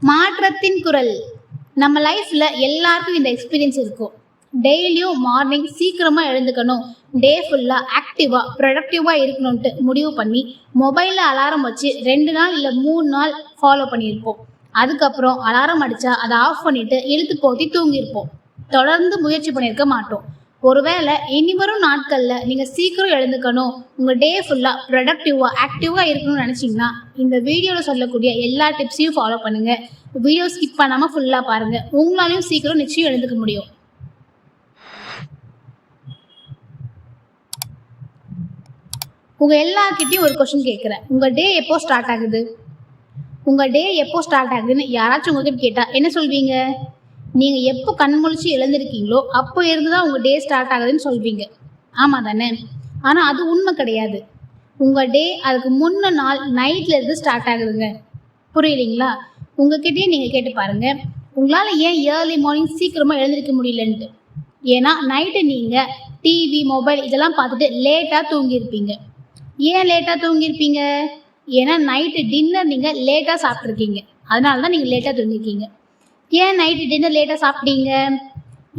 மாற்றத்தின் குரல். நம்ம லைஃப்ல எல்லாருக்கும் இந்த எக்ஸ்பீரியன்ஸ் இருக்கும். டெய்லியும் மார்னிங் சீக்கிரமா எழுந்துக்கணும். டே ஃபுல்லா ஆக்டிவா ப்ரொடக்டிவா இருக்கணும்ட்டு முடிவு பண்ணி மொபைல்ல அலாரம் வச்சு ரெண்டு நாள் இல்லை மூணு நாள் ஃபாலோ பண்ணியிருப்போம். அதுக்கப்புறம் அலாரம் அடிச்சா அதை ஆஃப் பண்ணிட்டு இழுத்து போத்தி தூங்கியிருப்போம். தொடர்ந்து முயற்சி பண்ணியிருக்க மாட்டோம். ஒருவேளை இனி வரும் நாட்கள்ல நீங்க சீக்கிரம் எழுந்துக்கணும். உங்க டே ஃபுல்லா ப்ரொடக்டிவா ஆக்டிவா இருக்கணும்னு நினைச்சீங்கன்னா இந்த வீடியோல சொல்லக்கூடிய எல்லா டிப்ஸையும் ஃபாலோ பண்ணுங்க. வீடியோ ஸ்கிப் பண்ணாம ஃபுல்லா பாருங்க. உங்களாலையும் சீக்கிரம் நிச்சயம் எழுந்துக்க முடியும். உங்க எல்லார்கிட்டயும் ஒரு கொஸ்டின் கேட்குறேன். உங்க டே எப்போ ஸ்டார்ட் ஆகுது? உங்க டே எப்போ ஸ்டார்ட் ஆகுதுன்னு யாராச்சும் உங்ககிட்ட கேட்டா என்ன சொல்வீங்க? நீங்க எப்போ கண் முழிச்சு எழுந்திருக்கீங்களோ அப்போ இருந்து தான் உங்க டே ஸ்டார்ட் ஆகுதுன்னு சொல்வீங்க. ஆமா தானே? ஆனா அது உண்மை கிடையாது. உங்க டே அதுக்கு முன்ன நாள் நைட்ல இருந்து ஸ்டார்ட் ஆகுதுங்க. புரியலீங்களா உங்ககிட்டயே நீங்க கேட்டு பாருங்க. உங்களால ஏன் ஏர்லி மார்னிங் சீக்கிரமா எழுந்திருக்க முடியலன்ட்டு? ஏன்னா நைட்டு நீங்க டிவி மொபைல் இதெல்லாம் பார்த்துட்டு லேட்டா தூங்கியிருப்பீங்க. ஏன் லேட்டா தூங்கியிருப்பீங்க? ஏன்னா நைட்டு டின்னர் நீங்க லேட்டா சாப்பிட்ருக்கீங்க அதனால தான் நீங்க லேட்டா தூங்கிருக்கீங்க ஏன் நைட்டு டின்னர் லேட்டாக சாப்பிட்டீங்க?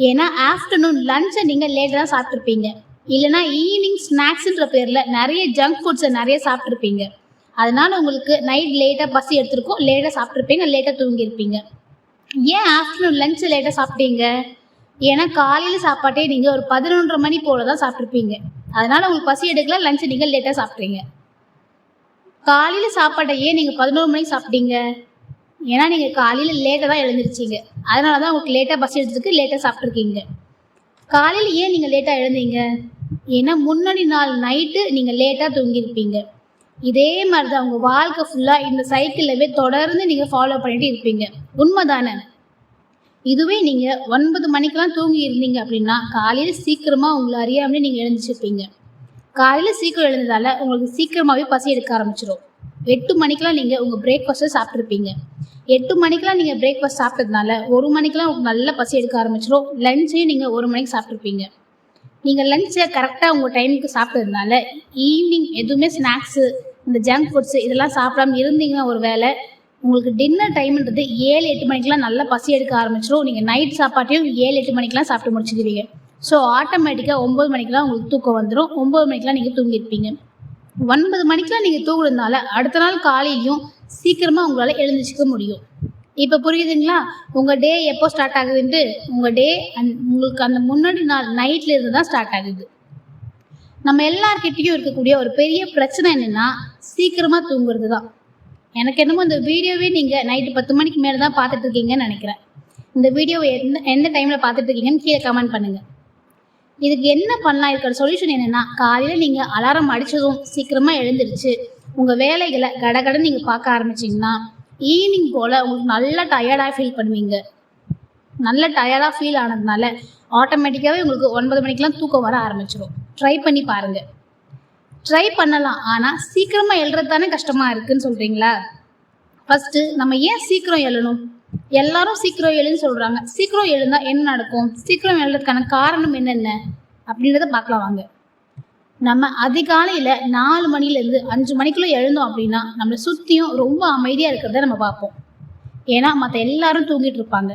ஏன்னா ஆஃப்டர்நூன் லஞ்சை நீங்கள் லேட்டாக தான் சாப்பிட்ருப்பீங்க இல்லைனா ஈவினிங் ஸ்நாக்ஸுன்ற பேரில் நிறைய ஜங்க் ஃபுட்ஸை நிறைய சாப்பிட்ருப்பீங்க அதனால உங்களுக்கு நைட் லேட்டாக பசி எடுத்துருக்கோம். லேட்டாக சாப்பிட்ருப்பீங்க லேட்டாக தூங்கியிருப்பீங்க. ஏன் ஆஃப்டர்நூன் லஞ்சை லேட்டாக சாப்பிட்டீங்க? ஏன்னா காலையில் சாப்பாட்டே நீங்கள் ஒரு பதினொன்றரை மணி போல தான் சாப்பிட்ருப்பீங்க அதனால உங்களுக்கு பசி எடுக்கல லஞ்சை நீங்கள் லேட்டாக சாப்பிட்றீங்க காலையில் சாப்பாட்டை ஏன் நீங்கள் பதினோரு மணிக்கு சாப்பிட்டீங்க? ஏன்னா நீங்கள் காலையில் லேட்டாக தான் எழுந்திருச்சிங்க. அதனால தான் உங்களுக்கு லேட்டாக பஸ் எடுத்ததுக்கு லேட்டாக சாப்பிட்ருக்கீங்க காலையில் ஏன் நீங்கள் லேட்டாக எழுந்தீங்க? ஏன்னா முன்னாடி நாள் நைட்டு நீங்கள் லேட்டாக தூங்கியிருப்பீங்க. இதே மாதிரி தான் உங்கள் வாழ்க்கை ஃபுல்லாக இந்த சைக்கிளவே தொடர்ந்து நீங்கள் ஃபாலோ பண்ணிட்டு இருப்பீங்க. உண்மைதானே? இதுவே நீங்கள் ஒன்பது மணிக்கெலாம் தூங்கி இருந்தீங்க அப்படின்னா காலையில் சீக்கிரமாக உங்களை அறியாமலே நீங்கள் எழுந்திருச்சிருப்பீங்க. காலையில் சீக்கிரம் எழுந்ததால் உங்களுக்கு சீக்கிரமாகவே பசி எடுக்க ஆரம்பிச்சிடும் எட்டு மணிக்கெலாம் நீங்கள் உங்கள் பிரேக்ஃபாஸ்ட்டை சாப்பிட்ருப்பீங்க எட்டு மணிக்கெலாம் நீங்கள் பிரேக்ஃபாஸ்ட் சாப்பிட்டதுனால ஒரு மணிக்கெலாம் உங்களுக்கு நல்ல பசி எடுக்க ஆரம்பிச்சிடும் லஞ்சையும் நீங்கள் ஒரு மணிக்கு சாப்பிட்ருப்பீங்க நீங்கள் லஞ்சை கரெக்டாக உங்கள் டைமுக்கு சாப்பிட்டதுனால ஈவினிங் எதுவுமே ஸ்நாக்ஸு இந்த ஜங்க் ஃபுட்ஸு இதெல்லாம் சாப்பிடாம இருந்தீங்கன்னா ஒரு வேளை உங்களுக்கு டின்னர் டைம்ன்றது ஏழு எட்டு மணிக்கெலாம் நல்லா பசி எடுக்க ஆரம்பிச்சிடும் நீங்கள் நைட் சாப்பாட்டையும் ஏழு எட்டு மணிக்கெலாம் சாப்பிட்டு முடிச்சிடுவீங்க ஸோ ஆட்டோமேட்டிக்காக ஒம்பது மணிக்கெலாம் உங்களுக்கு தூக்கம் வந்துடும் ஒம்பது மணிக்கெலாம் நீங்கள் தூங்கியிருப்பீங்க. ஒன்பது மணிக்கெலாம் நீங்கள் தூங்குறதுனால அடுத்த நாள் காலையிலையும் சீக்கிரமாக உங்களால் எழுந்திரிச்சிக்க முடியும். இப்போ புரியுதுங்களா? உங்கள் டே எப்போ ஸ்டார்ட் ஆகுதுன்ட்டு உங்கள் டே அந் உங்களுக்கு அந்த முன்னாடி நாள் நைட்ல இருந்து தான் ஸ்டார்ட் ஆகுது. நம்ம எல்லார்கிட்டயும் இருக்கக்கூடிய ஒரு பெரிய பிரச்சனை என்னென்னா சீக்கிரமாக தூங்குறது தான். எனக்கு என்னமோ இந்த வீடியோவே நீங்கள் நைட்டு பத்து மணிக்கு மேலே தான் பார்த்துட்டு இருக்கீங்கன்னு நினைக்கிறேன். இந்த வீடியோவை எந்த எந்த டைமில் பார்த்துட்டு இருக்கீங்கன்னு கீழே கமெண்ட் பண்ணுங்கள் இதுக்கு என்ன பண்ணலாம்? இருக்கிற சொல்யூஷன் என்னென்னா காலையில் நீங்கள் அலாரம் அடித்ததும் சீக்கிரமாக எழுந்திருச்சு உங்கள் வேலைகளை கடகடன்னு நீங்கள் பார்க்க ஆரம்பிச்சிங்கன்னா ஈவினிங் போல் உங்களுக்கு நல்லா டயர்டாக ஃபீல் பண்ணுவீங்க. நல்ல டயர்டாக ஃபீல் ஆனதுனால ஆட்டோமேட்டிக்காகவே உங்களுக்கு ஒன்பது மணிக்கெலாம் தூக்கம் வர ஆரம்பிச்சிடும் ட்ரை பண்ணி பாருங்கள் ட்ரை பண்ணலாம். ஆனால் சீக்கிரமாக எழுறது தானே கஷ்டமாக இருக்குன்னு சொல்கிறீங்களா ஃபஸ்ட்டு நம்ம ஏன் சீக்கிரம் எழணும்? எல்லாரும் சீக்கிரம் எழுன்னு சொல்கிறாங்க சீக்கிரம் எழுந்தா என்ன நடக்கும்? சீக்கிரம் எழுறதுக்கான காரணம் என்னென்ன? அப்படின்றத பார்க்கலாம் வாங்க. நம்ம அதிகாலையில் நாலு மணிலேருந்து அஞ்சு மணிக்குள்ளே எழுந்தோம் அப்படின்னா நம்மளை சுற்றியும் ரொம்ப அமைதியாக இருக்கிறத நம்ம பார்ப்போம். ஏன்னா மற்ற எல்லாரும் தூங்கிட்டு இருப்பாங்க.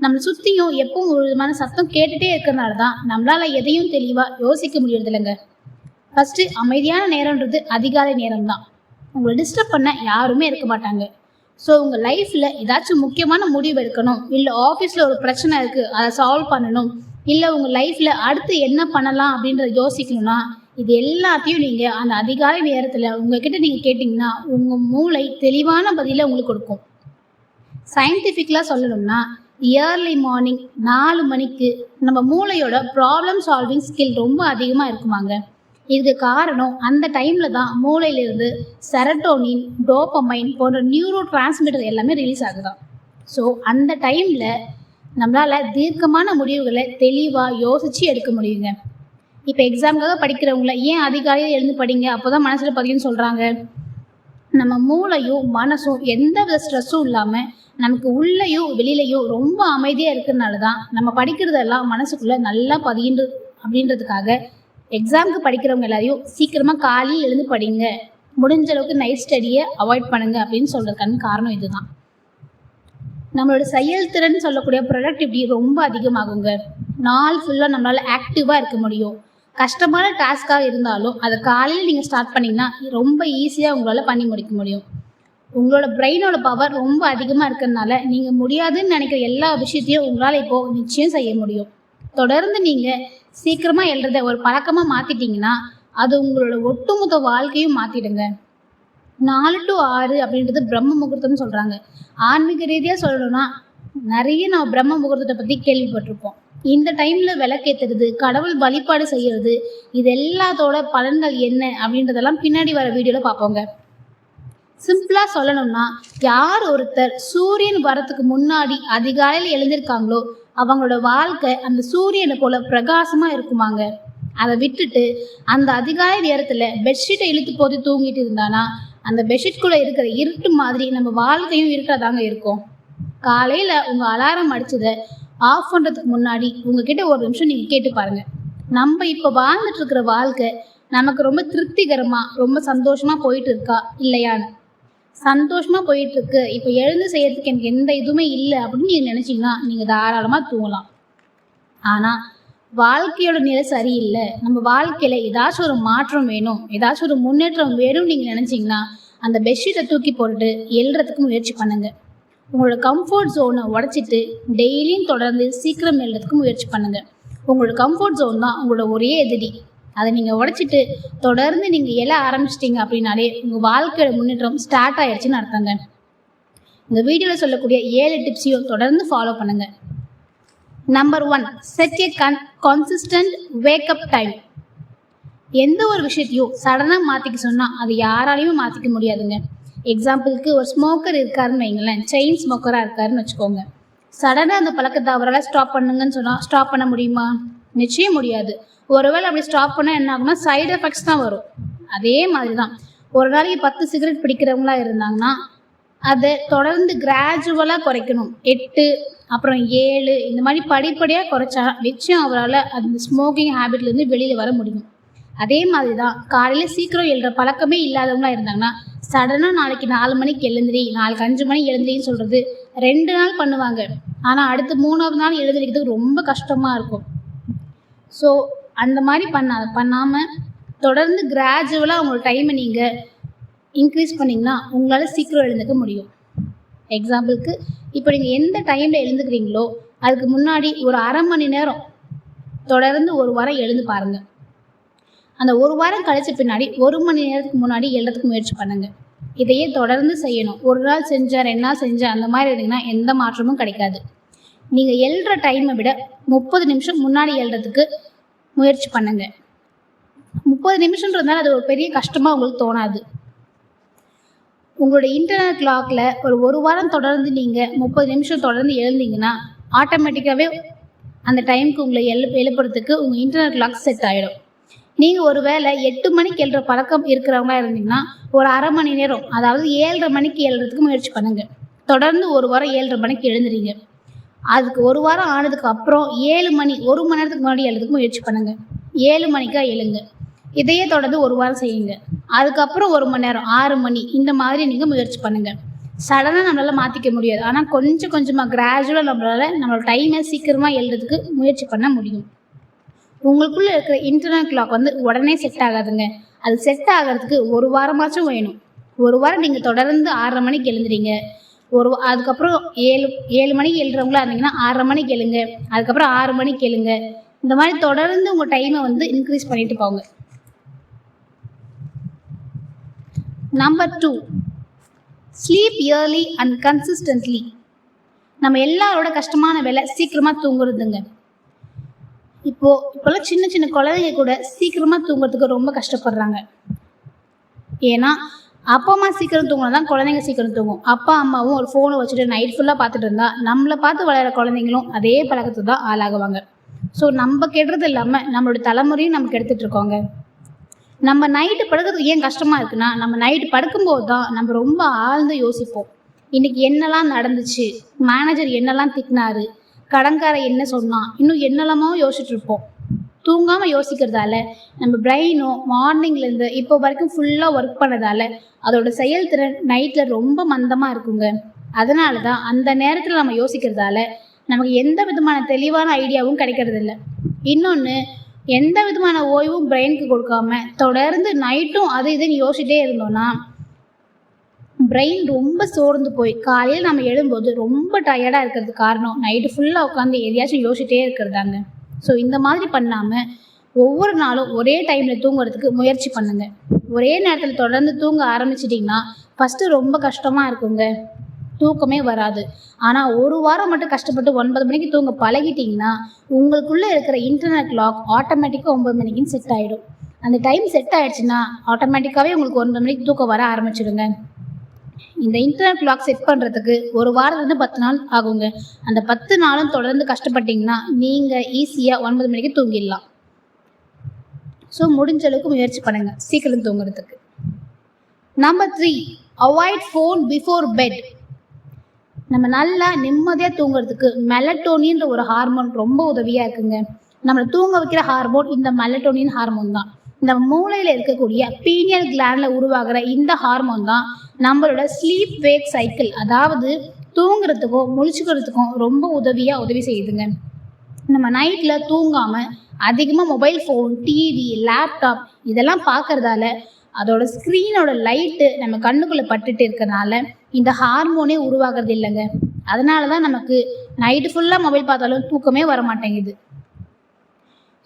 நம்மளை சுற்றியும் எப்பவும் ஒரு விதமான சத்தம் கேட்டுகிட்டே இருக்கிறனால தான் நம்மளால் எதையும் தெளிவாக யோசிக்க முடியறது இல்லைங்க. ஃபஸ்ட்டு அமைதியான நேரம்ன்றது அதிகாலை நேரம் தான் உங்களை டிஸ்டர்ப் பண்ண யாருமே இருக்க மாட்டாங்க. ஸோ உங்கள் லைஃப்பில் ஏதாச்சும் முக்கியமான முடிவு எடுக்கணும் இல்லை ஆஃபீஸில் ஒரு பிரச்சனை இருக்குது அதை சால்வ் பண்ணணும் இல்லை உங்கள் லைஃப்பில் அடுத்து என்ன பண்ணலாம் அப்படின்றத யோசிக்கணும்னா இது எல்லாத்தையும் நீங்கள் அந்த அதிகாலை நேரத்தில் உங்ககிட்ட நீங்கள் கேட்டிங்கன்னா உங்கள் மூளை தெளிவான பதிலை உங்களுக்கு கொடுக்கும். சயின்டிஃபிக்கலாக சொல்லணும்னா இயர்லி மார்னிங் நாலு மணிக்கு நம்ம மூளையோட ப்ராப்ளம் சால்விங் ஸ்கில் ரொம்ப அதிகமாக இருக்குமாங்க. இதுக்கு காரணம் அந்த டைமில் தான் மூளையிலிருந்து செரட்டோனின் டோப்பமைன் போன்ற நியூரோ டிரான்ஸ்மிட்டர் எல்லாமே ரிலீஸ் ஆகுதான் ஸோ அந்த டைமில் நம்மளால் தீர்க்கமான முடிவுகளை தெளிவாக யோசித்து எடுக்க முடியுங்க. இப்போ எக்ஸாமுக்காக படிக்கிறவங்கள ஏன் அதிகாலையில் எழுந்து படிங்க? அப்போ தான் மனசில் பதியும்னு சொல்கிறாங்க நம்ம மூளையும் மனசும் எந்த வித ஸ்ட்ரெஸ்ஸும் இல்லாமல் நமக்கு உள்ளேயும் வெளியிலையும் ரொம்ப அமைதியாக இருக்கிறதுனால தான் நம்ம படிக்கிறதெல்லாம் மனசுக்குள்ளே நல்லா பதியுண்டு அப்படின்றதுக்காக எக்ஸாமுக்கு படிக்கிறவங்க எல்லாரையும் சீக்கிரமாக காலையில் எழுந்து படிங்க. முடிஞ்ச அளவுக்கு நைட் ஸ்டடியை அவாய்ட் பண்ணுங்க அப்படின்னு சொல்கிறதுக்கான காரணம் இதுதான். நம்மளோட செயல்திறன் சொல்லக்கூடிய ப்ரொடக்டிவிட்டி ரொம்ப அதிகமாகுங்க. நாள் ஃபுல்லாக நம்மளால் ஆக்டிவாக இருக்க முடியும். கஷ்டமான டாஸ்க்காக இருந்தாலும் அதை காலையில் நீங்கள் ஸ்டார்ட் பண்ணிங்கன்னா ரொம்ப ஈஸியாக உங்களால் பண்ணி முடிக்க முடியும். உங்களோட பிரெயினோட பவர் ரொம்ப அதிகமாக இருக்கிறதுனால நீங்கள் முடியாதுன்னு நினைக்கிற எல்லா விஷயத்தையும் உங்களால் இப்போது நிச்சயம் செய்ய முடியும். தொடர்ந்து நீங்கள் சீக்கிரமாக எழுறத ஒரு பழக்கமாக மாற்றிட்டீங்கன்னா அது உங்களோட ஒட்டுமொத்த வாழ்க்கையும் மாற்றிடுங்க நாலு டு ஆறு அப்படின்றது பிரம்ம முகூர்த்தம்னு சொல்கிறாங்க ஆன்மீக ரீதியாக சொல்லணும்னா நிறைய நம்ம பிரம்ம முகூர்த்தத்தை பற்றி கேள்விப்பட்டிருப்போம். இந்த டைமில் விளக்கேற்றுறது கடவுள் வழிபாடு செய்கிறது இது எல்லாத்தோட பலன்கள் என்ன அப்படின்றதெல்லாம் பின்னாடி வர வீடியோவில் பார்ப்போங்க. சிம்பிளாக சொல்லணும்னா யார் ஒருத்தர் சூரியன் வரத்துக்கு முன்னாடி அதிகாலையில் எழுந்திருக்காங்களோ அவங்களோட வாழ்க்கை அந்த சூரியனை போல பிரகாசமாக இருக்குமாங்க. அதை விட்டுட்டு அந்த அதிகாலை நேரத்தில் பெட்ஷீட்டை இழுத்து போட்டு தூங்கிட்டு இருந்தானா அந்த பெட்ஷீட்குள்ளே இருக்கிற இருட்டு மாதிரி நம்ம வாழ்க்கையும் இருட்டாதாங்க இருக்கும். காலையில் உங்கள் அலாரம் அடிச்சதை ஆஃப் பண்ணுறதுக்கு முன்னாடி உங்ககிட்ட ஒரு நிமிஷம் நீங்கள் கேட்டு பாருங்கள் நம்ம இப்போ வாழ்ந்துட்டு இருக்கிற வாழ்க்கை நமக்கு ரொம்ப திருப்திகரமாக ரொம்ப சந்தோஷமாக போயிட்டு இருக்கா? இல்லையான்னு. சந்தோஷமாக போயிட்டு இருக்கு. இப்போ எழுந்து செய்யறதுக்கு எனக்கு எந்த இதுவுமே இல்லை அப்படின்னு நீங்கள் நினச்சிங்கன்னா நீங்கள் தாராளமாக தூங்கலாம். ஆனால் வாழ்க்கையோட நிலை சரியில்லை. நம்ம வாழ்க்கையில் ஏதாச்சும் ஒரு மாற்றம் வேணும் ஏதாச்சும் ஒரு முன்னேற்றம் வேணும்னு நீங்கள் நினச்சிங்கன்னா அந்த பெட்ஷீட்டை தூக்கி போட்டுட்டு எழுறதுக்கு முயற்சி பண்ணுங்கள் உங்களோட கம்ஃபர்ட் ஜோனை உடச்சிட்டு டெய்லியும் தொடர்ந்து சீக்கிரம் எழுறதுக்கு முயற்சி பண்ணுங்கள் உங்களோட கம்ஃபர்ட் ஜோன் தான் உங்களோட ஒரே எதிரி. அதை நீங்கள் உடச்சிட்டு தொடர்ந்து நீங்கள் எழ ஆரம்பிச்சிட்டிங்க அப்படின்னாலே உங்கள் வாழ்க்கையோட முன்னேற்றம் ஸ்டார்ட் ஆயிடுச்சுன்னு அர்த்தங்க. இந்த வீடியோவில் சொல்லக்கூடிய ஏழு டிப்ஸையும் தொடர்ந்து ஃபாலோ பண்ணுங்கள் number one set a con consistent wake up time எந்த ஒரு விஷயத்தையும் சடனாக மாற்றிக்க சொன்னால் அது யாராலையுமே மாற்றிக்க முடியாதுங்க. எக்ஸாம்பிளுக்கு ஒரு ஸ்மோக்கர் இருக்காருன்னு வைங்களேன். செயின் ஸ்மோக்கராக இருக்காருன்னு வச்சுக்கோங்க. சடனாக அந்த பழக்கத்தை அவரால் ஸ்டாப் பண்ணுங்கன்னு சொன்னால் ஸ்டாப் பண்ண முடியுமா? நிச்சயம் முடியாது. ஒருவேளை அப்படி ஸ்டாப் பண்ணால் என்ன ஆகும்னா சைடு எஃபெக்ட்ஸ் தான் வரும். அதே மாதிரி தான் ஒரு நாளைக்கு பத்து சிகரெட் பிடிக்கிறவங்களா இருந்தாங்கன்னா அதை தொடர்ந்து கிராஜுவலாக குறைக்கணும். எட்டு அப்புறம் ஏழு இந்த மாதிரி படிப்படியாக குறைச்சா நிச்சயம் அவரால் அந்த ஸ்மோக்கிங் ஹேபிட்லேருந்து வெளியில் வர முடியும். அதே மாதிரி தான் காலையில் சீக்கிரம் எழுற பழக்கமே இல்லாதவங்களா இருந்தாங்கன்னா சடனாக நாளைக்கு நாலு மணிக்கு எழுந்திரி நாளைக்கு அஞ்சு மணிக்கு எழுந்திரின்னு சொல்கிறது ரெண்டு நாள் பண்ணுவாங்க. ஆனால் அடுத்து மூணாவது நாள் எழுந்திரிக்கிறதுக்கு ரொம்ப கஷ்டமாக இருக்கும். ஸோ அந்த மாதிரி பண்ணாத பண்ணாமல் தொடர்ந்து கிராஜுவலாக உங்களோட டைமை நீங்கள் இன்க்ரீஸ் பண்ணிங்கன்னா உங்களால் சீக்கிரம் எழுந்துக்க முடியும். எக்ஸாம்பிளுக்கு இப்போ நீங்கள் எந்த டைமில் எழுந்துக்கிறீங்களோ அதுக்கு முன்னாடி ஒரு அரை மணி நேரம் தொடர்ந்து ஒரு வாரம் எழுந்து பாருங்கள் அந்த ஒரு வாரம் கழிச்ச பின்னாடி ஒரு மணி நேரத்துக்கு முன்னாடி எழுறதுக்கு முயற்சி பண்ணுங்கள் இதையே தொடர்ந்து செய்யணும். ஒரு நாள் செஞ்சா ரெண்டு நாள் செஞ்சா அந்த மாதிரி இருந்தீங்கன்னா எந்த மாற்றமும் கிடைக்காது. நீங்கள் எழுற டைமை விட முப்பது நிமிஷம் முன்னாடி எழுறதுக்கு முயற்சி பண்ணுங்க. முப்பது நிமிஷம்ன்றதுனால அது ஒரு பெரிய கஷ்டமாக உங்களுக்கு தோணாது. உங்களோட இன்டர்னல் கிளாக்ல ஒரு ஒரு வாரம் தொடர்ந்து நீங்கள் முப்பது நிமிஷம் தொடர்ந்து எழுந்தீங்கன்னா ஆட்டோமேட்டிக்காகவே அந்த டைமுக்கு உங்களை எழு எழுப்புறதுக்கு உங்கள் இன்டர்னல் கிளாக் செட் ஆகிடும் நீங்கள் ஒரு வேளை எட்டு மணிக்கு எழுற பழக்கம் இருக்கிறவங்களா இருந்தீங்கன்னா ஒரு அரை மணி நேரம் அதாவது ஏழரை மணிக்கு எழுறதுக்கு முயற்சி பண்ணுங்க. தொடர்ந்து ஒரு வாரம் ஏழரை மணிக்கு எழுந்துறீங்க. அதுக்கு ஒரு வாரம் ஆனதுக்கு அப்புறம் ஏழு மணி ஒரு மணி நேரத்துக்கு முன்னாடி எழுதுக்கு முயற்சி பண்ணுங்க. ஏழு மணிக்கா எழுங்க. இதையே தொடர்ந்து ஒரு வாரம் செய்யுங்க. அதுக்கப்புறம் ஒரு மணி நேரம் ஆறு மணி இந்த மாதிரி நீங்கள் முயற்சி பண்ணுங்க. சடனாக நம்மளால் மாற்றிக்க முடியாது. ஆனால் கொஞ்சம் கொஞ்சமாக கிராஜுவலாக நம்மளால் நம்மளோட டைமை சீக்கிரமாக எழுதுறதுக்கு முயற்சி பண்ண முடியும். உங்களுக்குள்ளே இருக்கிற இன்டர்னல் கிளாக் வந்து உடனே செட் ஆகாதுங்க. அது செட் ஆகிறதுக்கு ஒரு வாரமாச்சும் வேணும். ஒரு வாரம் நீங்கள் தொடர்ந்து ஆறரை மணிக்கு எழுந்துறீங்க. ஒரு வா- அதுக்கப்புறம் ஏழு ஏழு மணிக்கு எழுறவங்களா இருந்தீங்கன்னா ஆறரை மணிக்கு எழுங்க. அதுக்கப்புறம் ஆறு மணிக்கு எழுங்க. இந்த மாதிரி தொடர்ந்து உங்கள் டைமை வந்து இன்க்ரீஸ் பண்ணிட்டு போங்க. Number two sleep early and consistently நம்ம எல்லாரோட கஷ்டமான வேலை சீக்கிரமாக தூங்குறதுங்க. இப்போ இப்போல்லாம் சின்ன சின்ன குழந்தைங்க கூட சீக்கிரமாக தூங்குறதுக்கு ரொம்ப கஷ்டப்படுறாங்க. ஏன்னா அப்பா அம்மா சீக்கிரம் தூங்கினா தான் குழந்தைங்க சீக்கிரம் தூங்கும். அப்பா அம்மாவும் ஒரு ஃபோனை வச்சுட்டு நைட் ஃபுல்லாக பார்த்துட்டு இருந்தா நம்மளை பார்த்து வளர குழந்தைங்களும் அதே பழக்கத்தை தான் ஆளாகுவாங்க. ஸோ நம்ம கெடுறது இல்லாமல் நம்மளோட தலைமுறையும் நமக்கு கெடுத்துட்டு இருக்கோங்க. நம்ம நைட்டு படுக்கிறது ஏன் கஷ்டமாக இருக்குன்னா நம்ம நைட்டு படுக்கும்போது தான் நம்ம ரொம்ப ஆழ்ந்து யோசிப்போம். இன்னைக்கு என்னெல்லாம் நடந்துச்சு? மேனேஜர் என்னெல்லாம் திட்டினாரு? கடன்காரன் என்ன சொன்னான்? இன்னும் என்னெல்லாமோ யோசிச்சுட்டு இருப்போம். தூங்காமல் யோசிக்கிறதால நம்ம பிரெயினும் மார்னிங்லேருந்து இப்போ வரைக்கும் ஃபுல்லாக ஒர்க் பண்ணதால அதோட செயல்திறன் நைட்டில் ரொம்ப மந்தமாக இருக்குங்க. அதனால தான் அந்த நேரத்தில் நம்ம யோசிக்கிறதால நமக்கு எந்த விதமான தெளிவான ஐடியாவும் கிடைக்கிறது இல்லை இன்னொன்று எந்த விதமான ஓய்வும் பிரெயினுக்கு கொடுக்காம தொடர்ந்து நைட்டும் அது இதுன்னு யோசிச்சிட்டே இருந்தோம்னா பிரெயின் ரொம்ப சோர்ந்து போய் காலையில் நம்ம எழும்போது ரொம்ப டயர்டாக இருக்கிறது காரணம் நைட்டு ஃபுல்லாக உட்காந்து எதையாச்சும் யோசிச்சிட்டே இருக்கிறதாங்க. ஸோ இந்த மாதிரி பண்ணாமல் ஒவ்வொரு நாளும் ஒரே டைமில் தூங்குறதுக்கு முயற்சி பண்ணுங்க. ஒரே நேரத்தில் தொடர்ந்து தூங்க ஆரம்பிச்சிட்டிங்கன்னா ஃபஸ்ட்டு ரொம்ப கஷ்டமாக இருக்குங்க. தூக்கமே வராது. ஆனால் ஒரு வாரம் மட்டும் கஷ்டப்பட்டு ஒன்பது மணிக்கு தூங்க பழகிட்டிங்கன்னா உங்களுக்குள்ளே இருக்கிற இன்டர்நெட் லாக் ஆட்டோமேட்டிக்காக ஒன்பது மணிக்குன்னு செட் ஆகிடும் அந்த டைம் செட் ஆயிடுச்சுன்னா ஆட்டோமேட்டிக்காகவே உங்களுக்கு ஒன்பது மணிக்கு தூக்கம் வர ஆரம்பிச்சிடுங்க. இந்த இன்டர்நெட் லாக் செட் பண்ணுறதுக்கு ஒரு வாரத்துலேருந்து பத்து நாள் ஆகுங்க. அந்த பத்து நாளும் தொடர்ந்து கஷ்டப்பட்டீங்கன்னா நீங்கள் ஈஸியாக ஒன்பது மணிக்கு தூங்கிடலாம். ஸோ முடிஞ்ச அளவுக்கு முயற்சி பண்ணுங்கள் சீக்கிரம் தூங்குறதுக்கு. Number three avoid phone before bed நம்ம நல்லா நிம்மதியாக தூங்குறதுக்கு மெலட்டோனின்ற ஒரு ஹார்மோன் ரொம்ப உதவியாக இருக்குங்க. நம்மளை தூங்க வைக்கிற ஹார்மோன் இந்த மெலட்டோனின் ஹார்மோன் தான். இந்த மூளையில் இருக்கக்கூடிய பீனியல் கிளாண்டில் உருவாகிற இந்த ஹார்மோன் தான் நம்மளோட ஸ்லீப் வேக் சைக்கிள் அதாவது தூங்குறதுக்கும் முழிச்சுக்கிறதுக்கும் ரொம்ப உதவியாக உதவி செய்யுதுங்க. நம்ம நைட்டில் தூங்காமல் அதிகமாக மொபைல் ஃபோன் டிவி லேப்டாப் இதெல்லாம் பார்க்கறதால அதோட ஸ்க்ரீனோட லைட்டு நம்ம கண்ணுக்குள்ளே பட்டுட்டு இருக்கறனால இந்த ஹார்மோனே உருவாகிறது இல்லைங்க. அதனால தான் நமக்கு நைட்டு ஃபுல்லாக மொபைல் பார்த்தாலும் தூக்கமே வர மாட்டேங்குது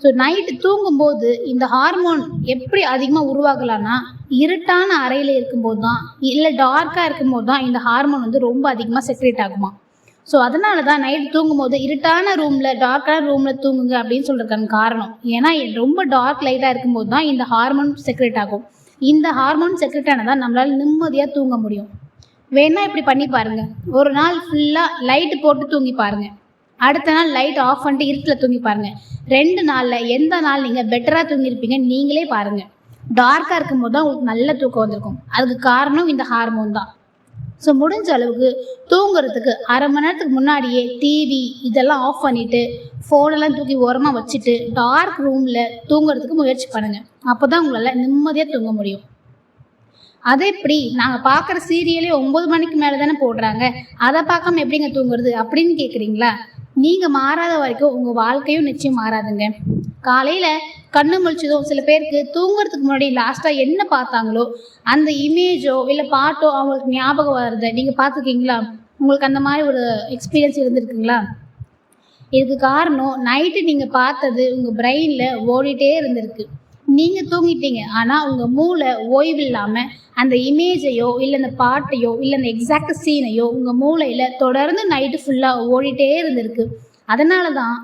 ஸோ நைட்டு தூங்கும்போது இந்த ஹார்மோன் எப்படி அதிகமாக உருவாகலான்னா இருட்டான அறையில் இருக்கும்போது தான் இல்லை டார்க்காக இருக்கும்போது தான் இந்த ஹார்மோன் வந்து ரொம்ப அதிகமாக செக்ரேட் ஆகுமா? ஸோ அதனால தான் நைட் தூங்கும்போது இருட்டான ரூமில் டார்க்கான ரூமில் தூங்குங்க அப்படின்னு சொல்கிறதுக்கான காரணம். ஏன்னா ரொம்ப டார்க் லைட்டாக இருக்கும்போது தான் இந்த ஹார்மோன் செக்ரேட் ஆகும். இந்த ஹார்மோன் செக்ரேட் ஆனதான் நம்மளால் நிம்மதியாக தூங்க முடியும். வேணால் இப்படி பண்ணி பாருங்கள் ஒரு நாள் ஃபுல்லாக லைட்டு போட்டு தூங்கி பாருங்கள் அடுத்த நாள் லைட் ஆஃப் பண்ணிட்டு இருட்டில் தூங்கி பாருங்க. ரெண்டு நாளில் எந்த நாள் நீங்கள் பெட்டராக தூங்கியிருப்பீங்க நீங்களே பாருங்க. டார்க்காக இருக்கும்போது தான் உங்களுக்கு நல்ல தூக்கம் வந்திருக்கும். அதுக்கு காரணம் இந்த ஹார்மோன் தான். ஸோ முடிஞ்ச அளவுக்கு தூங்குறதுக்கு அரை மணி நேரத்துக்கு முன்னாடியே டிவி இதெல்லாம் ஆஃப் பண்ணிவிட்டு ஃபோனெல்லாம் தூக்கி ஓரமாக வச்சுட்டு டார்க் ரூமில் தூங்குறதுக்கு முயற்சி பண்ணுங்கள் அப்போ தான் உங்களால் நிம்மதியாக தூங்க முடியும். அது எப்படி? நாங்கள் பார்க்குற சீரியலே ஒம்பது மணிக்கு மேலே தானே போடுறாங்க. அதை பார்க்காம எப்படிங்க தூங்குறது அப்படின்னு கேட்குறீங்களா நீங்கள் மாறாத வரைக்கும் உங்கள் வாழ்க்கையும் நிச்சயம் மாறாதுங்க. காலையில் கண்ணு முழிச்சதும் சில பேருக்கு தூங்குறதுக்கு முன்னாடி லாஸ்ட்டாக என்ன பார்த்தாங்களோ அந்த இமேஜோ இல்லை பாட்டோ அவங்களுக்கு ஞாபகம் வருது நீங்கள் பார்த்துருக்கீங்களா? உங்களுக்கு அந்த மாதிரி ஒரு எக்ஸ்பீரியன்ஸ் இருந்திருக்குங்களா? இதுக்கு காரணம் நைட்டு நீங்கள் பார்த்தது உங்கள் பிரெயினில் ஓடிட்டே இருந்திருக்கு. நீங்கள் தூங்கிட்டீங்க. ஆனால் உங்கள் மூளை ஓய்வு இல்லாமல் அந்த இமேஜையோ இல்லை அந்த பாட்டையோ இல்லை அந்த எக்ஸாக்ட் சீனையோ உங்கள் மூளையில் தொடர்ந்து நைட்டு ஃபுல்லாக ஓடிட்டே இருந்திருக்கு. அதனால தான்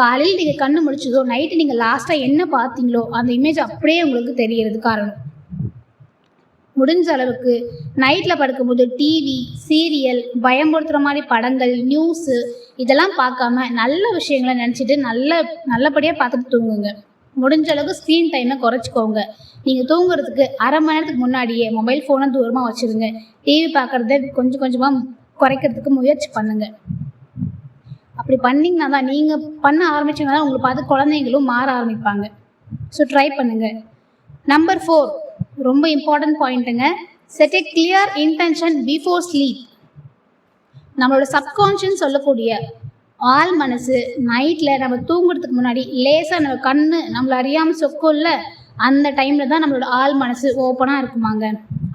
காலையில் நீங்கள் கண்ணு முடிச்சதோ நைட்டு நீங்கள் லாஸ்ட்டாக என்ன பார்த்தீங்களோ அந்த இமேஜ் அப்படியே உங்களுக்கு தெரியறது காரணம். முடிஞ்ச அளவுக்கு நைட்டில் படுக்கும்போது டிவி சீரியல் பயம்படுத்துகிற மாதிரி படங்கள் நியூஸு இதெல்லாம் பார்க்காம நல்ல விஷயங்களை நினச்சிட்டு நல்ல நல்லபடியாக பார்த்துட்டு தூங்குங்க. முடிஞ்ச அளவுக்கு ஸ்க்ரீன் டைமை குறைச்சிக்கோங்க. நீங்கள் தூங்குறதுக்கு அரை மணி நேரத்துக்கு முன்னாடியே மொபைல் ஃபோனை தூரமாக வச்சுருங்க. டிவி பார்க்குறத கொஞ்சம் கொஞ்சமாக குறைக்கிறதுக்கு முயற்சி பண்ணுங்கள் அப்படி பண்ணிங்கன்னா தான் நீங்கள் பண்ண ஆரம்பிச்சிங்கன்னா உங்களை பார்த்து குழந்தைங்களும் மாற ஆரம்பிப்பாங்க. ஸோ ட்ரை பண்ணுங்கள் நம்பர் ஃபோர் ரொம்ப important பாயிண்ட்டுங்க set a clear intention before sleep நம்மளோட சப்கான்ஷியன் சொல்லக்கூடிய ஆள் மனசு நைட்டில் நம்ம தூங்குறதுக்கு முன்னாடி லேசாக நம்ம கண்ணு நம்மளை அறியாமல் சொக்கும்ல அந்த டைமில் தான் நம்மளோட ஆள் மனசு ஓப்பனாக இருக்குமாங்க.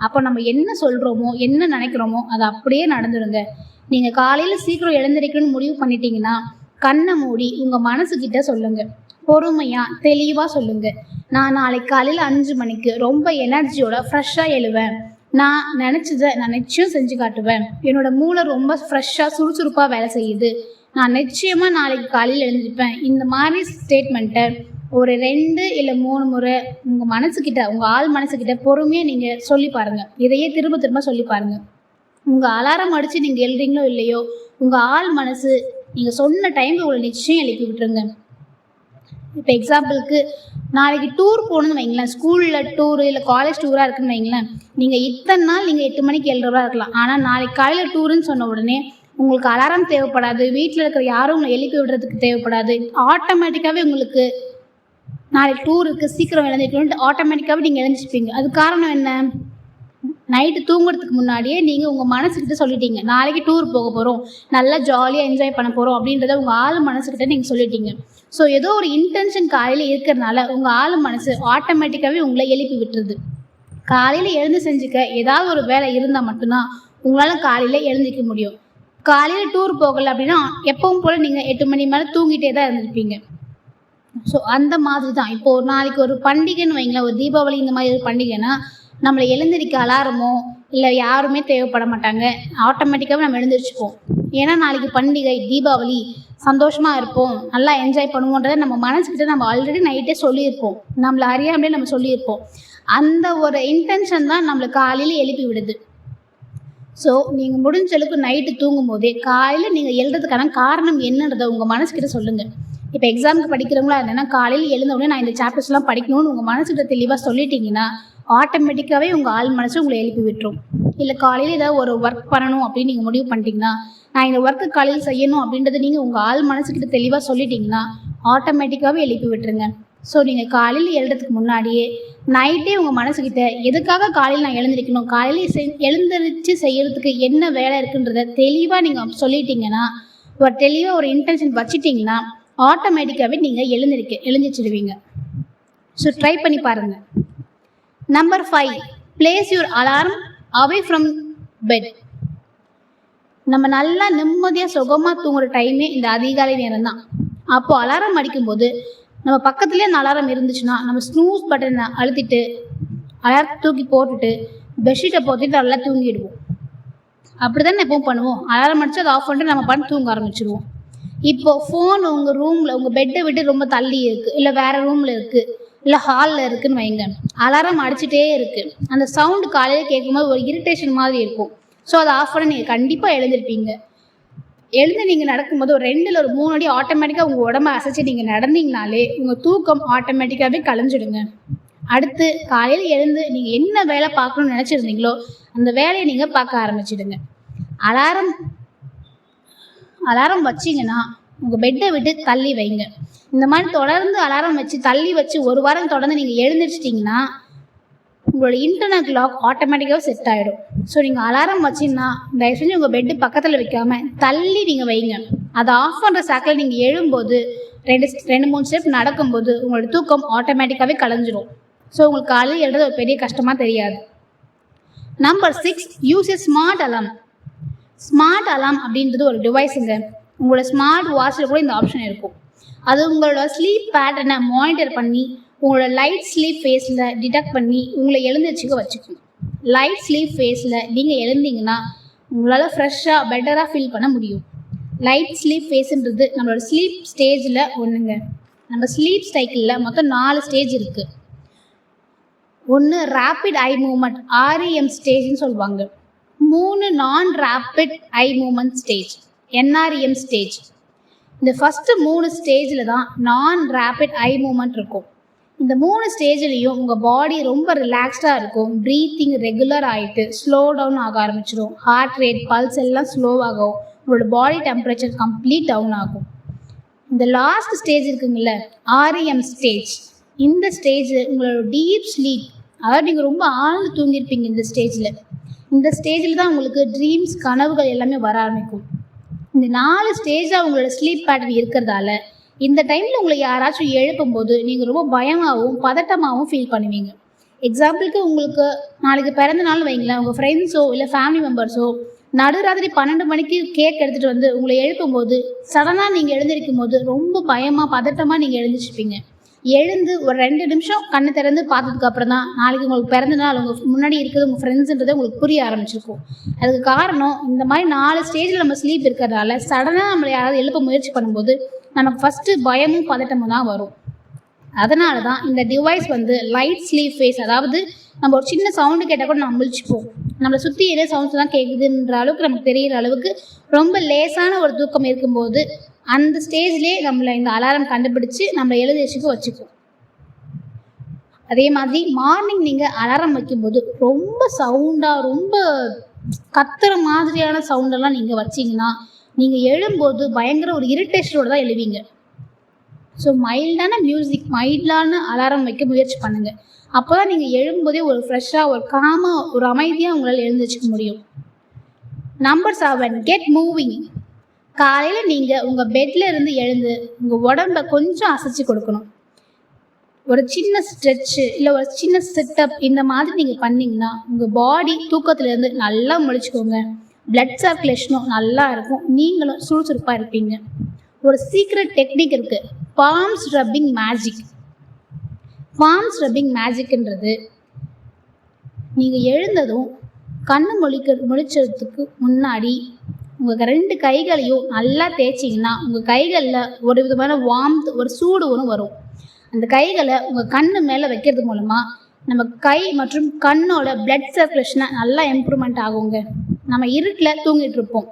அப்போ நம்ம என்ன சொல்கிறோமோ என்ன நினைக்கிறோமோ அது அப்படியே நடந்துடுங்க நீங்கள் காலையில் சீக்கிரம் எழுந்திருக்கணும்னு முடிவு பண்ணிட்டீங்கன்னா கண்ணை மூடி உங்கள் மனசுக்கிட்ட சொல்லுங்கள் பொறுமையாக தெளிவாக சொல்லுங்கள் நான் நாளைக்கு காலையில் அஞ்சு மணிக்கு ரொம்ப எனர்ஜியோட ஃப்ரெஷ்ஷாக எழுவேன். நான் நினச்சதை நான் நிச்சயம் செஞ்சு காட்டுவேன். என்னோட மூளை ரொம்ப ஃப்ரெஷ்ஷாக சுறுசுறுப்பாக வேலை செய்யுது. நான் நிச்சயமாக நாளைக்கு காலையில் எழுந்திருப்பேன். இந்த மாதிரி ஸ்டேட்மெண்ட்டை ஒரு ரெண்டு இல்லை மூணு முறை உங்கள் மனசுக்கிட்ட உங்கள் ஆள் மனசுக்கிட்ட பொறுமையாக நீங்கள் சொல்லி பாருங்கள் இதையே திரும்ப திரும்ப சொல்லி பாருங்கள் உங்கள் அலாரம் அடித்து நீங்கள் எழுதுறீங்களோ இல்லையோ உங்கள் ஆள் மனசு நீங்கள் சொன்ன டைமுக்கு உங்களை நிச்சயம் எழுப்பி விட்டுருங்க. இப்போ எக்ஸாம்பிளுக்கு நாளைக்கு டூர் போகணுன்னு வைங்களேன். ஸ்கூலில் டூரு இல்லை காலேஜ் டூராக இருக்குன்னு வைங்களேன். நீங்கள் இத்தனை நாள் நீங்கள் எட்டு மணிக்கு எழுறவா இருக்கலாம். ஆனால் நாளைக்கு காலையில் டூருன்னு சொன்ன உடனே உங்களுக்கு அலாரம் தேவைப்படாது. வீட்டில் இருக்கிற யாரும் உங்களை எழுப்பி விடுறதுக்கு தேவைப்படாது. ஆட்டோமேட்டிக்காகவே உங்களுக்கு நாளைக்கு டூருக்கு சீக்கிரம் எழுந்திருக்கணும்ட்டு ஆட்டோமேட்டிக்காகவே நீங்கள் எழுந்திருப்பீங்க அது காரணம் என்ன? நைட்டு தூங்குறதுக்கு முன்னாடியே நீங்கள் உங்கள் மனசுக்கிட்ட சொல்லிட்டீங்க. நாளைக்கு டூர் போக போகிறோம் நல்லா ஜாலியாக என்ஜாய் பண்ண போகிறோம் அப்படின்றத உங்கள் ஆள் மனசுக்கிட்ட நீங்கள் சொல்லிட்டீங்க. ஸோ ஏதோ ஒரு இன்டென்ஷன் காலையில் இருக்கிறனால உங்கள் ஆள் மனசு ஆட்டோமேட்டிக்காகவே உங்களை எழுப்பி விட்டுருது. காலையில் எழுந்து செஞ்சுக்க ஏதாவது ஒரு வேலை இருந்தால் மட்டும்தான் உங்களால் காலையில் எழுந்திக்க முடியும். காலையில் டூர் போகல அப்படின்னா எப்பவும் போல் நீங்கள் எட்டு மணி மேலே தூங்கிட்டே தான் இருந்திருப்பீங்க. ஸோ அந்த மாதிரி தான் இப்போ ஒரு நாளைக்கு ஒரு பண்டிகைன்னு வைங்களேன் ஒரு தீபாவளி இந்த மாதிரி ஒரு பண்டிகைன்னா நம்மளை எழுந்திரிக்க அலாரமோ இல்லை யாருமே தேவைப்பட மாட்டாங்க. ஆட்டோமேட்டிக்காகவே நம்ம எழுந்திரிச்சுப்போம். ஏன்னா நாளைக்கு பண்டிகை தீபாவளி சந்தோஷமாக இருப்போம். நல்லா என்ஜாய் பண்ணுவோன்றதை நம்ம மனசுக்கிட்ட நம்ம ஆல்ரெடி நைட்டே சொல்லியிருப்போம். நம்மளை அறியாமலே நம்ம சொல்லியிருப்போம். அந்த ஒரு இன்டென்ஷன் தான் நம்மளை காலையில் எழுப்பி விடுது. ஸோ நீங்கள் முடிஞ்ச அளவுக்கு நைட்டு தூங்கும் போதே காலையில் நீங்கள் எழுதுறதுக்கான காரணம் என்னன்றதை உங்கள் மனசுக்கிட்ட சொல்லுங்கள் இப்போ எக்ஸாமுக்கு படிக்கிறவங்களா இருந்தேன்னா காலையில் எழுந்த உடனே நான் இந்த சாப்டர்ஸ்லாம் படிக்கணும்னு உங்கள் மனசுக்கிட்ட தெளிவாக சொல்லிட்டீங்கன்னா ஆட்டோமேட்டிக்காகவே உங்கள் ஆள் மனசு உங்களை எழுப்பி விட்டுரும். இல்லை காலையில் ஏதாவது ஒரு ஒர்க் பண்ணணும் அப்படின்னு நீங்கள் முடிவு பண்ணிட்டீங்கன்னா நான் இந்த ஒர்க்கு காலையில் செய்யணும் அப்படின்றத நீங்கள் உங்கள் ஆள் மனசுக்கிட்ட தெளிவாக சொல்லிட்டீங்கன்னா ஆட்டோமேட்டிக்காகவே எழுப்பி விட்டுருங்க. ஸோ நீங்கள் காலையில் எழுறதுக்கு முன்னாடியே நைட்டே உங்கள் மனசுக்கிட்ட எதுக்காக காலையில் நான் எழுந்திருக்கணும்? காலையில் செ எழுந்திரிச்சு செய்கிறதுக்கு என்ன வேலை இருக்குன்றத தெளிவாக நீங்கள் சொல்லிட்டீங்கன்னா ஒரு தெளிவாக ஒரு இன்டென்ஷன் வச்சுட்டிங்கன்னா ஆட்டோமேட்டிக்காகவே நீங்கள் எழுந்திருக்க எழுந்திரிச்சிடுவீங்க ஸோ ட்ரை பண்ணி பாருங்கள் number five place your alarm away from bed நம்ம நல்லா நிம்மதியாக சுகமாக தூங்குற டைமே இந்த அதிகாலை நேரம் தான். அப்போது அலாரம் அடிக்கும்போது நம்ம பக்கத்துலேயே அந்த அலாரம் இருந்துச்சுன்னா நம்ம ஸ்னூஸ் பட்டனை அழுத்திட்டு அலாரத்தை தூக்கி போட்டுட்டு பெட்ஷீட்டை போத்திட்டு நல்லா தூங்கிடுவோம். அப்படி தானே எப்பவும் பண்ணுவோம். அலாரம் அடிச்சு அதை ஆஃப் பண்ணிட்டு நம்ம பண்ணி தூங்க ஆரம்பிச்சிடுவோம் இப்போ ஃபோன் உங்கள் ரூமில் உங்கள் பெட்டை விட்டு ரொம்ப தள்ளி இருக்குது இல்லை வேறு ரூமில் இருக்குது இல்லை ஹாலில் இருக்குதுன்னு வைங்க. அலாரம் அடிச்சுட்டே இருக்குது அந்த சவுண்டு காலையில் கேட்கும்போது ஒரு இரிட்டேஷன் மாதிரி இருக்கும். ஸோ அதை ஆஃப் பண்ண நீங்கள் கண்டிப்பாக எழுந்திருப்பீங்க. எழுந்து நீங்கள் நடக்கும்போது ஒரு ரெண்டில் ஒரு மூணு அடி ஆட்டோமேட்டிக்காக உங்கள் உடம்ப அசைச்சு நீங்கள் நடந்தீங்கனாலே உங்கள் தூக்கம் ஆட்டோமேட்டிக்காகவே கலைஞ்சிடுங்க. அடுத்து காலையில் எழுந்து நீங்கள் என்ன வேலை பார்க்கணும்னு நினச்சிருந்தீங்களோ அந்த வேலையை நீங்கள் பார்க்க ஆரம்பிச்சிடுங்க. அலாரம் அலாரம் வச்சிங்கன்னா உங்கள் பெட்டை விட்டு தள்ளி வைங்க. இந்த மாதிரி தொடர்ந்து அலாரம் வச்சு தள்ளி வச்சு ஒரு வாரம் தொடர்ந்து நீங்கள் எழுந்திரிச்சிட்டிங்கன்னா உங்களோட இன்டர்னல் லாக் ஆட்டோமேட்டிக்காக செட் ஆகிடும் ஸோ நீங்கள் அலாரம் வச்சிங்கன்னா தயவு செஞ்சு உங்கள் பெட்டு பக்கத்தில் வைக்காமல் தள்ளி நீங்கள் வைங்க. அதை ஆஃப் பண்ணுற சாக்கில் நீங்கள் எழும்போது ரெண்டு ரெண்டு மூணு ஸ்டெப் நடக்கும்போது உங்களோட தூக்கம் ஆட்டோமேட்டிக்காகவே கலைஞ்சிரும். ஸோ உங்களுக்கு காலையில் எழுறது ஒரு பெரிய கஷ்டமாக தெரியாது. Number six use a smart alarm smart alarm அப்படின்றது ஒரு டிவைஸுங்க உங்களோட ஸ்மார்ட் வாட்சில் கூட இந்த ஆப்ஷன் இருக்கும். அது உங்களோட ஸ்லீப் பேட்டர்னை மானிட்டர் பண்ணி உங்களோட லைட் ஸ்லீப் ஃபேஸில் டிடெக்ட் பண்ணி உங்களை எழுந்திரிச்சிக்க வச்சுக்கணும் லைட் ஸ்லீப் ஃபேஸில் நீங்கள் எழுந்தீங்கன்னா உங்களால் ஃப்ரெஷ்ஷாக பெட்டராக ஃபீல் பண்ண முடியும். லைட் ஸ்லீப் ஃபேஸுன்றது நம்மளோட ஸ்லீப் ஸ்டேஜில் ஒன்றுங்க நம்ம ஸ்லீப் சைக்கிளில் மொத்தம் நாலு ஸ்டேஜ் இருக்குது ஒன்று ரேப்பிட் ஐ மூமெண்ட் ஆர்இஎம் ஸ்டேஜ்னு சொல்லுவாங்க. மூணு non rapid eye movement stage NREM stage இந்த ஃபஸ்ட்டு மூணு ஸ்டேஜில் தான் நான் ரேப்பிட் ஐ மூமெண்ட் இருக்கும். இந்த மூணு ஸ்டேஜ்லேயும் உங்கள் பாடி ரொம்ப ரிலாக்ஸ்டாக இருக்கும். ப்ரீத்திங் ரெகுலர் ஆகிட்டு ஸ்லோ டவுன் ஆக ஆரம்பிச்சிடும் ஹார்ட் ரேட் பல்ஸ் எல்லாம் ஸ்லோவாகும் உங்களோட பாடி டெம்பரேச்சர் கம்ப்ளீட் டவுன் ஆகும். இந்த லாஸ்ட் ஸ்டேஜ் இருக்குங்கள்ல ஆர்இஎம் ஸ்டேஜ் இந்த ஸ்டேஜ் உங்களோட டீப் ஸ்லீப் அதாவது நீங்கள் ரொம்ப ஆழ்ந்து தூங்கியிருப்பீங்க இந்த ஸ்டேஜில் இந்த ஸ்டேஜில் தான் உங்களுக்கு ட்ரீம்ஸ் கனவுகள் எல்லாமே வர ஆரம்பிக்கும். இந்த நாலு ஸ்டேஜாக உங்களோட ஸ்லீப் பேட்டர்ன் இருக்கிறதால இந்த டைமில் உங்களை யாராச்சும் எழுப்பும்போது நீங்கள் ரொம்ப பயமாகவும் பதட்டமாகவும் ஃபீல் பண்ணுவீங்க. எக்ஸாம்பிளுக்கு உங்களுக்கு நாளைக்கு பிறந்த நாள் வைங்களேன். உங்கள் ஃப்ரெண்ட்ஸோ இல்லை ஃபேமிலி மெம்பர்ஸோ நடுராத்திரி பன்னெண்டு மணிக்கு கேக் எடுத்துகிட்டு வந்து உங்களை எழுப்பும்போது சடனாக நீங்கள் எழுந்திருக்கும் போது ரொம்ப பயமாக பதட்டமாக நீங்கள் எழுந்திருச்சிப்பீங்க எழுந்து ஒரு ரெண்டு நிமிஷம் கண்ணை திறந்து பார்த்ததுக்கு அப்புறம் தான் நாளைக்கு உங்களுக்கு பிறந்த நாள் உங்கள் முன்னாடி இருக்கிறது உங்கள் ஃப்ரெண்ட்ஸுன்றது உங்களுக்கு புரிய ஆரம்பிச்சிருக்கும். அதுக்கு காரணம் இந்த மாதிரி நாலு ஸ்டேஜில் நம்ம ஸ்லீப் இருக்கிறதால சடனாக நம்மளை யாராவது எழுப்ப முயற்சி பண்ணும்போது நமக்கு ஃபஸ்ட்டு பயமும் பதட்டமும் தான் வரும். அதனால தான் இந்த டிவைஸ் வந்து லைட் ஸ்லீவ் ஃபேஸ் அதாவது நம்ம ஒரு சின்ன சவுண்டு கேட்டால் கூட நம்ம முழிச்சுப்போம். நம்மளை சுற்றி ஏதோ சவுண்ட்ஸ் தான் கேட்குதுன்ற அளவுக்கு நமக்கு தெரிகிற அளவுக்கு ரொம்ப லேசான ஒரு தூக்கம் இருக்கும்போது அந்த ஸ்டேஜ்லேயே நம்மளை இந்த அலாரம் கண்டுபிடிச்சு நம்மளை எழுதிச்சுக்க வச்சுக்கும் அதே மாதிரி மார்னிங் நீங்கள் அலாரம் வைக்கும்போது ரொம்ப சவுண்டாக ரொம்ப கத்துற மாதிரியான சவுண்டெல்லாம் நீங்கள் வச்சிங்கன்னா நீங்கள் எழும்போது பயங்கர ஒரு இரிட்டேஷனோட தான் எழுவீங்க. ஸோ மைல்டான மியூசிக் மைல்டான அலாரம் வைக்க முயற்சி பண்ணுங்கள் அப்போ தான் நீங்கள் எழும்போதே ஒரு ஃப்ரெஷ்ஷாக ஒரு காமாக ஒரு அமைதியாக உங்களால் எழுந்திரிச்சிக்க முடியும். நம்பர் செவன் கெட் மூவிங் காலையில் நீங்கள் உங்கள் பெட்டில் இருந்து எழுந்து உங்கள் உடம்ப கொஞ்சம் அசைச்சு கொடுக்கணும். ஒரு சின்ன ஸ்ட்ரெச்சு இல்லை ஒரு சின்ன செட்டப் இந்த மாதிரி நீங்கள் பண்ணிங்கன்னா உங்கள் பாடி தூக்கத்துலேருந்து நல்லா முடிச்சுக்கோங்க பிளட் சர்க்குலேஷனும் நல்லா இருக்கும். நீங்களும் சுறுசுறுப்பாக இருப்பீங்க. ஒரு சீக்ரெட் டெக்னிக் இருக்குது palms rubbing magic palms rubbing மேஜிக்ன்றது நீங்கள் எழுந்ததும் கண்ணு முழிக்க முழிச்சதுக்கு முன்னாடி உங்கள் ரெண்டு கைகளையும் நல்லா தேய்ச்சிங்கன்னா உங்கள் கைகளில் ஒரு விதமான வார்ம்த் ஒரு சூடு ஒன்று வரும். அந்த கைகளை உங்கள் கண்ணு மேலே வைக்கிறது மூலமாக நம்ம கை மற்றும் கண்ணோட பிளட் சர்க்குலேஷனை நல்லா இம்ப்ரூவ்மெண்ட் ஆகுங்க. நம்ம இருட்டில் தூங்கிட்டு இருப்போம்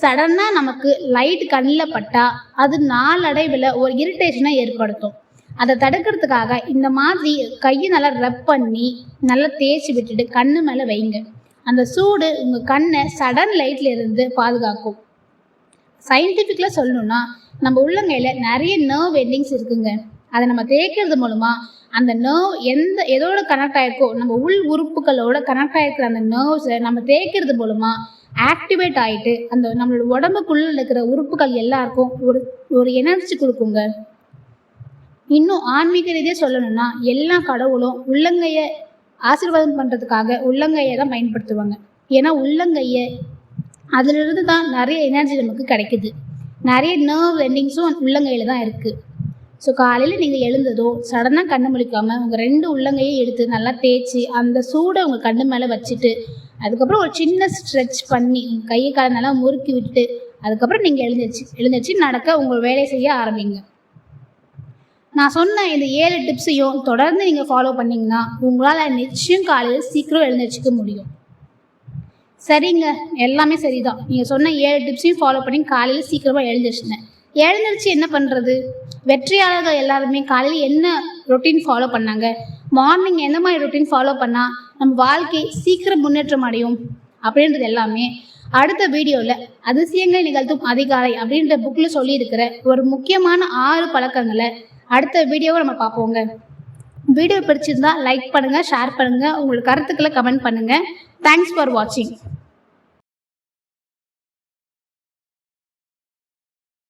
சடனாக நமக்கு லைட் கண்ணில் பட்டால் அது நாளடைவில் ஒரு இரிட்டேஷனை ஏற்படுத்தும். அதை தடுக்கிறதுக்காக இந்த மாதிரி கையை நல்லா ரப் பண்ணி நல்லா தேய்ச்சி விட்டுட்டு கண்ணு மேலே வைங்க. அந்த சூடு உங்கள் கண்ணை சடன் லைட்டில் இருந்து பாதுகாக்கும். சயின்டிஃபிக்கில் சொல்லணும்னா நம்ம உள்ளங்கையில் நிறைய நர்வ் எண்டிங்ஸ் இருக்குங்க. அதை நம்ம தேய்க்கிறது மூலமாக அந்த நர்வ் எந்த எதோட கனெக்ட் ஆயிருக்கோ நம்ம உள் உறுப்புகளோட கனெக்ட் ஆயிருக்கிற அந்த நர்வ்ஸை நம்ம தேய்க்கிறது மூலமாக ஆக்டிவேட் ஆகிட்டு அந்த நம்மளோட உடம்புக்குள்ள இருக்கிற உறுப்புகள் எல்லாருக்கும் ஒரு ஒரு எனர்ஜி கொடுக்குங்க. இன்னும் ஆன்மீக ரீதியாக சொல்லணும்னா எல்லா கடவுளும் உள்ளங்கையை ஆசீர்வாதம் பண்ணுறதுக்காக உள்ளங்கையை தான் பயன்படுத்துவாங்க. ஏன்னா உள்ளங்கையை அதிலிருந்து தான் நிறைய எனர்ஜி நமக்கு கிடைக்குது. நிறைய நர்வ் எண்டிங்ஸும் உள்ளங்கையில் தான் இருக்குது ஸோ காலையில் நீங்கள் எழுந்ததோ சடனாக கண்ணு முழிக்காமல் உங்கள் ரெண்டு உள்ளங்கையும் எடுத்து நல்லா தேய்ச்சி அந்த சூடை உங்கள் கண்ணு மேலே வச்சுட்டு அதுக்கப்புறம் ஒரு சின்ன ஸ்ட்ரெச் பண்ணி உங்கள் கையை காலை நல்லா முறுக்கி விட்டு அதுக்கப்புறம் நீங்கள் எழுந்திரிச்சு எழுந்திரிச்சு நடக்க உங்கள் வேலையை செய்ய ஆரம்பிங்க. நான் சொன்ன இந்த ஏழு டிப்ஸையும் தொடர்ந்து நீங்கள் ஃபாலோ பண்ணிங்கன்னா உங்களால் நிச்சயம் காலையில் சீக்கிரம் எழுந்திரிச்சிக்க முடியும். சரிங்க எல்லாமே சரிதான். நீங்கள் சொன்ன ஏழு டிப்ஸையும் ஃபாலோ பண்ணி காலையில் சீக்கிரமாக எழுந்திரிச்சினேன் எழுந்திரிச்சு என்ன பண்ணுறது வெற்றியாளர்கள் எல்லாருமே காலையில் என்ன ரொட்டீன் ஃபாலோ பண்ணாங்க? மார்னிங் எந்த மாதிரி ரொட்டீன் ஃபாலோ பண்ணால் நம்ம வாழ்க்கை சீக்கிரம் முன்னேற்றம் அடையும்? அப்படின்றது எல்லாமே அடுத்த வீடியோவில் அதிசயங்களை நிகழ்த்தும் அதிகாலை அப்படின்ற புக்கில் சொல்லியிருக்கிற ஒரு முக்கியமான ஆறு பழக்கங்களை அடுத்த வீடியோவை நம்ம பார்ப்போங்க. வீடியோ பிடிச்சிருந்தா லைக் பண்ணுங்கள் ஷேர் பண்ணுங்கள் உங்களுக்கு கருத்துக்களை கமெண்ட் பண்ணுங்கள் தேங்க்ஸ் ஃபார் வாட்சிங்